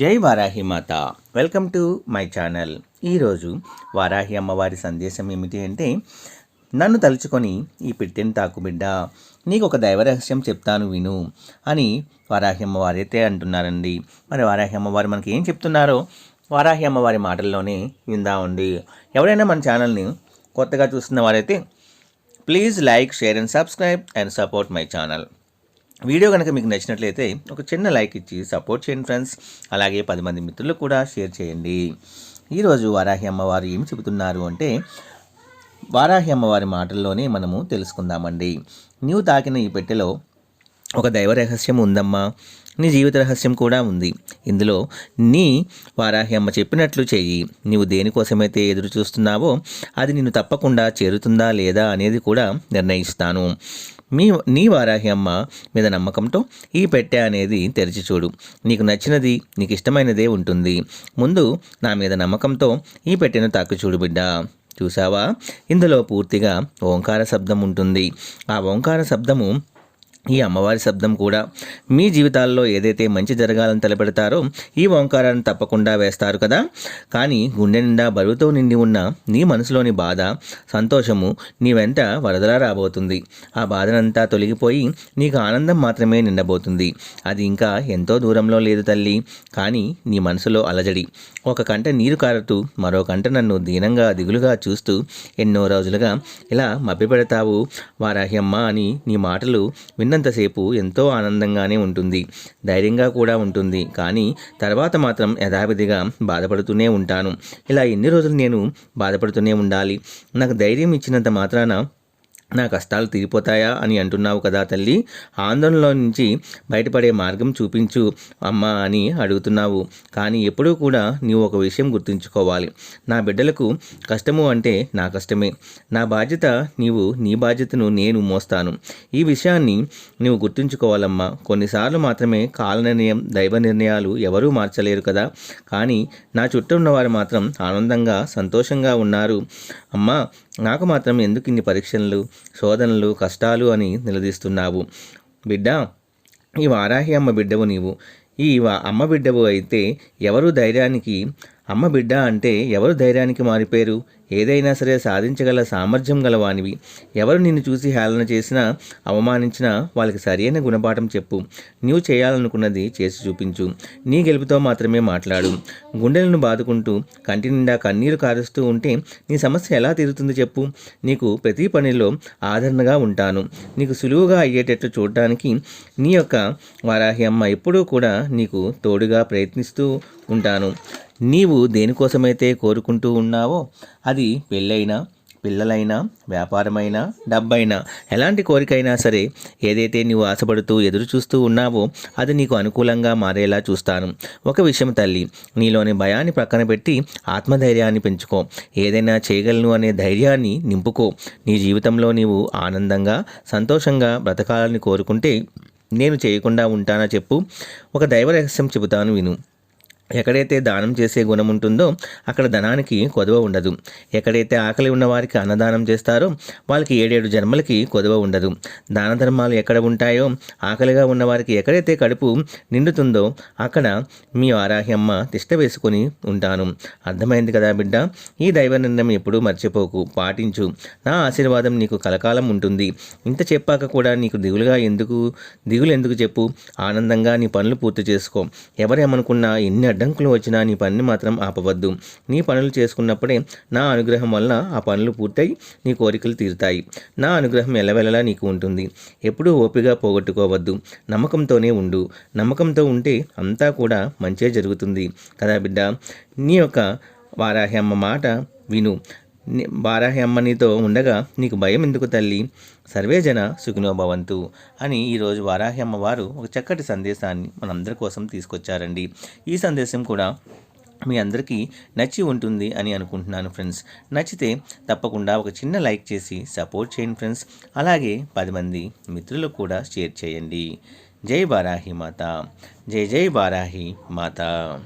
జై వారాహి మాత. Welcome to my channel. ఈరోజు వారాహి అమ్మవారి సందేశం ఏమిటి అంటే నన్ను తలుచుకొని ఈ పెట్టెను తాకు బిడ్డ నీకు ఒక దైవ రహస్యం చెప్తాను విను అని వారాహి అమ్మవారు అయితే అంటున్నారండి. మరి వారాహి అమ్మవారు మనకి ఏం చెప్తున్నారో వారాహి అమ్మవారి మాటల్లోనే విందామండి ఎవరైనా మన ఛానల్ని కొత్తగా చూస్తున్న వారైతే please like share and subscribe and support my channel. Video కనుక మీకు నచ్చినట్లయితే ఒక చిన్న లైక్ ఇచ్చి సపోర్ట్ చేయండి ఫ్రెండ్స్. అలాగే పది మంది మిత్రులకు కూడా షేర్ చేయండి. ఈరోజు వారాహి అమ్మవారు ఏమి చెబుతున్నారు అంటే వారాహి అమ్మవారి మాటల్లోనే మనము తెలుసుకుందామండి. నీవు తాకిన ఈ పెట్టెలో ఒక దైవ రహస్యం ఉందమ్మా. నీ జీవిత రహస్యం కూడా ఉంది. ఇందులో నీ వారాహి అమ్మ చెప్పినట్లు చెయ్యి. నీవు దేనికోసమైతే ఎదురు చూస్తున్నావో అది నిన్ను తప్పకుండా చేరుతుందా లేదా అనేది కూడా నిర్ణయిస్తాను. మీ నీ వారాహి అమ్మ మీద నమ్మకంతో ఈ పెట్టె అనేది తెరిచి చూడు. నీకు నచ్చినది నీకు ఇష్టమైనదే ఉంటుంది. ముందు నా మీద నమ్మకంతో ఈ పెట్టెను తాకు చూడు బిడ్డ. చూసావా? ఇందులో పూర్తిగా ఓంకార శబ్దం ఉంటుంది. ఆ ఓంకార శబ్దము ఈ అమ్మవారి శబ్దం కూడా మీ జీవితాల్లో ఏదైతే మంచి జరగాలని తలపెడతారో ఈ ఓంకారాన్ని తప్పకుండా వేస్తారు కదా. కానీ గుండె నిండా బరువుతో నిండి ఉన్న నీ మనసులోని బాధ సంతోషము నీ వెంట వరదలా రాబోతుంది. ఆ బాధనంతా తొలగిపోయి నీకు ఆనందం మాత్రమే నిండబోతుంది. అది ఇంకా ఎంతో దూరంలో లేదు తల్లి. కానీ నీ మనసులో అలజడి. ఒక కంట నీరు కారుతూ మరో కంట నన్ను దీనంగా దిగులుగా చూస్తూ ఎన్నో రోజులుగా ఇలా మభ్యపెడతావు. వారాహ్యమ్మ అని నీ మాటలు విన్న ఉన్నంతసేపు ఎంతో ఆనందంగానే ఉంటుంది. ధైర్యంగా కూడా ఉంటుంది. కానీ తర్వాత మాత్రం యథావిధిగా బాధపడుతూనే ఉంటాను. ఇలా ఎన్ని రోజులు నేను బాధపడుతూనే ఉండాలి? నాకు ధైర్యం ఇచ్చినంత మాత్రాన నా కష్టాలు తీరిపోతాయా అని అంటున్నావు కదా తల్లి. ఆందోళనలో నుంచి బయటపడే మార్గం చూపించు అమ్మా అని అడుగుతున్నావు. కానీ ఎప్పుడూ కూడా నీవు ఒక విషయం గుర్తుంచుకోవాలి. నా బిడ్డలకు కష్టము అంటే నా కష్టమే. నా బాధ్యత నీవు నీ బాధ్యతను నేను మోస్తాను. ఈ విషయాన్ని నువ్వు గుర్తుంచుకోవాలమ్మా. కొన్నిసార్లు మాత్రమే కాల నిర్ణయం దైవ నిర్ణయాలు ఎవరూ మార్చలేరు కదా. కానీ నా చుట్టూ ఉన్నవారు మాత్రం ఆనందంగా సంతోషంగా ఉన్నారు. అమ్మా నాకు మాత్రం ఎందుకు ఇన్ని పరీక్షలు శోధనలు కష్టాలు అని నిలదీస్తున్నావు? బిడ్డ ఈ వారాహి అమ్మ బిడ్డవు నీవు. ఈ అమ్మ బిడ్డవు అయితే ఎవరు ధైర్యానికి అమ్మ బిడ్డ అంటే ఎవరు ధైర్యానికి మారిపోయారు? ఏదైనా సరే సాధించగల సామర్థ్యం గలవానివి. ఎవరు నిన్ను చూసి హేళన చేసినా అవమానించినా వాళ్ళకి సరైన గుణపాఠం చెప్పు. నీవు చేయాలనుకున్నది చేసి చూపించు. నీ గెలుపుతో మాత్రమే మాట్లాడు. గుండెలను బాదుకుంటూ కంటి నిండా కన్నీరు కారుస్తూ ఉంటే నీ సమస్య ఎలా తీరుతుంది చెప్పు. నీకు ప్రతి పనిలో ఆదరణగా ఉంటాను. నీకు సులువుగా అయ్యేటట్లు చూడటానికి నీ యొక్క వారాహి అమ్మ ఎప్పుడూ కూడా నీకు తోడుగా ప్రయత్నిస్తూ ఉంటాను. నీవు దేనికోసమైతే కోరుకుంటూ ఉన్నావో అది పెళ్ళైనా పిల్లలైనా వ్యాపారమైనా డబ్బైనా ఎలాంటి కోరికైనా సరే ఏదైతే నీవు ఆశపడుతూ ఎదురు చూస్తూ ఉన్నావో అది నీకు అనుకూలంగా మారేలా చూస్తాను. ఒక విషయం తల్లి నీలోని భయాన్ని ప్రక్కన పెట్టి ఆత్మధైర్యాన్ని పెంచుకో. ఏదైనా చేయగలను అనే ధైర్యాన్ని నింపుకో. నీ జీవితంలో నీవు ఆనందంగా సంతోషంగా బ్రతకాలని కోరుకుంటే నేను చేయకుండా ఉంటానా చెప్పు. ఒక దైవ రహస్యం చెబుతాను విను. ఎక్కడైతే దానం చేసే గుణం ఉంటుందో అక్కడ ధనానికి కొదవ ఉండదు. ఎక్కడైతే ఆకలి ఉన్న వారికి అన్నదానం చేస్తారో వాళ్ళకి ఏడేడు జన్మలకి కొదవ ఉండదు. దాన ధర్మాలు ఎక్కడ ఉంటాయో ఆకలిగా ఉన్న వారికి ఎక్కడైతే కడుపు నిండుతుందో అక్కడ మీ ఆరాహ్యమ్మ తిష్ట వేసుకొని ఉంటాను. అర్థమైంది కదా బిడ్డ? ఈ దైవ నిర్ణయం ఎప్పుడూ మర్చిపోకు. పాటించు. నా ఆశీర్వాదం నీకు కలకాలం ఉంటుంది. ఇంత చెప్పాక కూడా నీకు దిగులుగా ఎందుకు దిగులు ఎందుకు చెప్పు? ఆనందంగా నీ పనులు పూర్తి చేసుకో. ఎవరేమనుకున్నా ఎన్ని అడ్డంకులు వచ్చినా నీ పనిని మాత్రం ఆపవద్దు. నీ పనులు చేసుకున్నప్పుడే నా అనుగ్రహం వలన ఆ పనులు పూర్తయి నీ కోరికలు తీరుతాయి. నా అనుగ్రహం ఎలవెలలా నీకు ఉంటుంది. ఎప్పుడూ ఓపిగా పోగొట్టుకోవద్దు. నమ్మకంతోనే ఉండు. నమ్మకంతో ఉంటే అంతా కూడా మంచే జరుగుతుంది. కదా బిడ్డ? నీ యొక్క వారాహి అమ్మ మాట విను. బారాహి అమ్మ నీతో ఉండగా నీకు భయం ఎందుకు తల్లి? సర్వేజన సుఖినోభవంతు అని ఈరోజు వారాహి అమ్మవారు ఒక చక్కటి సందేశాన్ని మనందరి కోసం తీసుకొచ్చారండి. ఈ సందేశం కూడా మీ అందరికీ నచ్చి ఉంటుంది అని అనుకుంటున్నాను ఫ్రెండ్స్. నచ్చితే తప్పకుండా ఒక చిన్న లైక్ చేసి సపోర్ట్ చేయండి ఫ్రెండ్స్. అలాగే పది మంది మిత్రులకు కూడా షేర్ చేయండి. జై బారాహి మాత. జై జై బారాహి మాత.